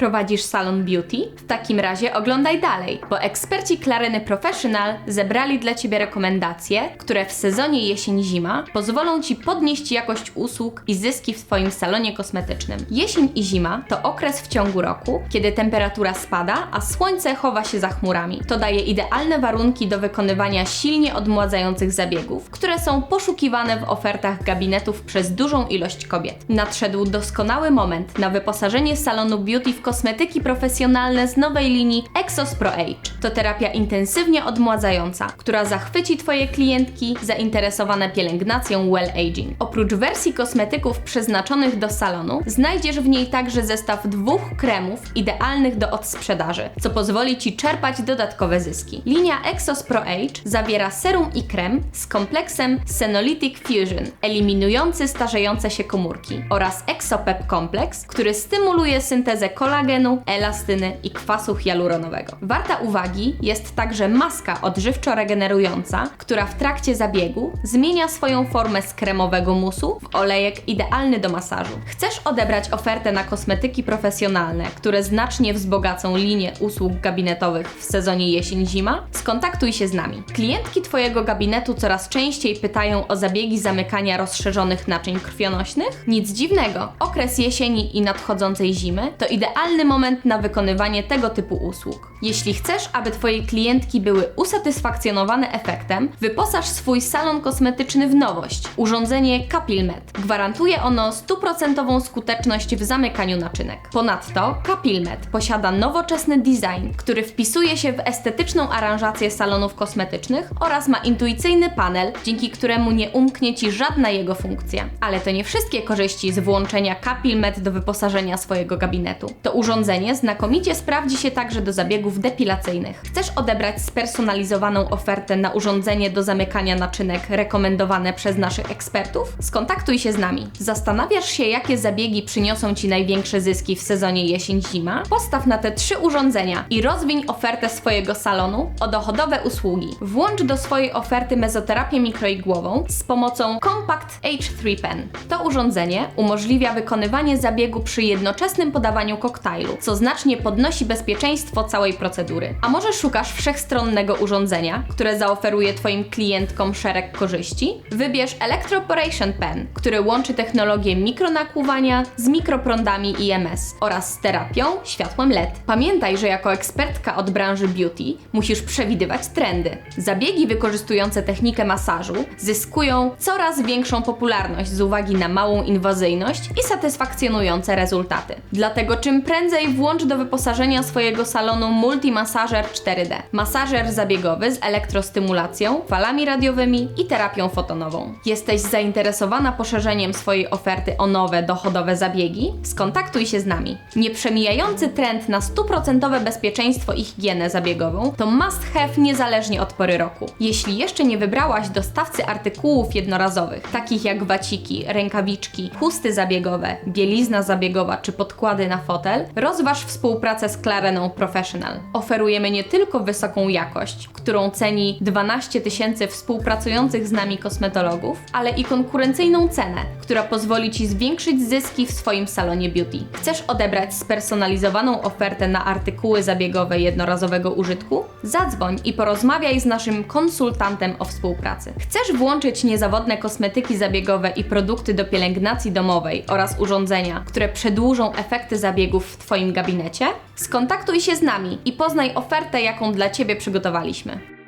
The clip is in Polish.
Prowadzisz salon beauty? W takim razie oglądaj dalej, bo eksperci Klareny Professional zebrali dla Ciebie rekomendacje, które w sezonie jesień-zima pozwolą Ci podnieść jakość usług i zyski w Twoim salonie kosmetycznym. Jesień i zima to okres w ciągu roku, kiedy temperatura spada, a słońce chowa się za chmurami. To daje idealne warunki do wykonywania silnie odmładzających zabiegów, które są poszukiwane w ofertach gabinetów przez dużą ilość kobiet. Nadszedł doskonały moment na wyposażenie salonu beauty w kosmetyki profesjonalne z nowej linii Exos Pro Age. To terapia intensywnie odmładzająca, która zachwyci Twoje klientki zainteresowane pielęgnacją well aging. Oprócz wersji kosmetyków przeznaczonych do salonu, znajdziesz w niej także zestaw dwóch kremów idealnych do odsprzedaży, co pozwoli Ci czerpać dodatkowe zyski. Linia Exos Pro Age zawiera serum i krem z kompleksem Senolytic Fusion, eliminujący starzejące się komórki, oraz Exopep Complex, który stymuluje syntezę kolagenu, elastyny i kwasu hialuronowego. Warta uwagi jest także maska odżywczo-regenerująca, która w trakcie zabiegu zmienia swoją formę z kremowego musu w olejek idealny do masażu. Chcesz odebrać ofertę na kosmetyki profesjonalne, które znacznie wzbogacą linię usług gabinetowych w sezonie jesień-zima? Skontaktuj się z nami. Klientki Twojego gabinetu coraz częściej pytają o zabiegi zamykania rozszerzonych naczyń krwionośnych? Nic dziwnego. Okres jesieni i nadchodzącej zimy to idealny moment na wykonywanie tego typu usług. Jeśli chcesz, aby Twoje klientki były usatysfakcjonowane efektem, wyposaż swój salon kosmetyczny w nowość urządzenie Capilmet. Gwarantuje ono stuprocentową skuteczność w zamykaniu naczynek. Ponadto Capilmet posiada nowoczesny design, który wpisuje się w estetyczną aranżację salonów kosmetycznych oraz ma intuicyjny panel, dzięki któremu nie umknie Ci żadna jego funkcja. Ale to nie wszystkie korzyści z włączenia Capilmet do wyposażenia swojego gabinetu. To urządzenie znakomicie sprawdzi się także do zabiegów depilacyjnych. Chcesz odebrać spersonalizowaną ofertę na urządzenie do zamykania naczynek rekomendowane przez naszych ekspertów? Skontaktuj się z nami. Zastanawiasz się, jakie zabiegi przyniosą Ci największe zyski w sezonie jesień-zima? Postaw na te trzy urządzenia i rozwiń ofertę swojego salonu o dochodowe usługi. Włącz do swojej oferty mezoterapię mikroigłową z pomocą Compact H3 Pen. To urządzenie umożliwia wykonywanie zabiegu przy jednoczesnym podawaniu koktajlu, co znacznie podnosi bezpieczeństwo całej procedury. A może szukasz wszechstronnego urządzenia, które zaoferuje Twoim klientkom szereg korzyści? Wybierz Electroporation Pen, który łączy technologię mikronakłuwania z mikroprądami IMS oraz z terapią światłem LED. Pamiętaj, że jako ekspertka od branży beauty musisz przewidywać trendy. Zabiegi wykorzystujące technikę masażu zyskują coraz większą popularność z uwagi na małą inwazyjność i satysfakcjonujące rezultaty. Dlatego czym prędzej włącz do wyposażenia swojego salonu multimasażer 4D. Masażer zabiegowy z elektrostymulacją, falami radiowymi i terapią fotonową. Jesteś zainteresowana poszerzeniem swojej oferty o nowe, dochodowe zabiegi? Skontaktuj się z nami. Nieprzemijający trend na stuprocentowe bezpieczeństwo i higienę zabiegową to must have niezależnie od pory roku. Jeśli jeszcze nie wybrałaś dostawcy artykułów jednorazowych, takich jak waciki, rękawiczki, chusty zabiegowe, bielizna zabiegowa czy podkłady na fotel, rozważ współpracę z Clareną Professional. Oferujemy nie tylko wysoką jakość, którą ceni 12 tysięcy współpracujących z nami kosmetologów, ale i konkurencyjną cenę, która pozwoli Ci zwiększyć zyski w swoim salonie beauty. Chcesz odebrać spersonalizowaną ofertę na artykuły zabiegowe jednorazowego użytku? Zadzwoń i porozmawiaj z naszym konsultantem o współpracy. Chcesz włączyć niezawodne kosmetyki zabiegowe i produkty do pielęgnacji domowej oraz urządzenia, które przedłużą efekty zabiegów w Twoim gabinecie? Skontaktuj się z nami i poznaj ofertę, jaką dla Ciebie przygotowaliśmy.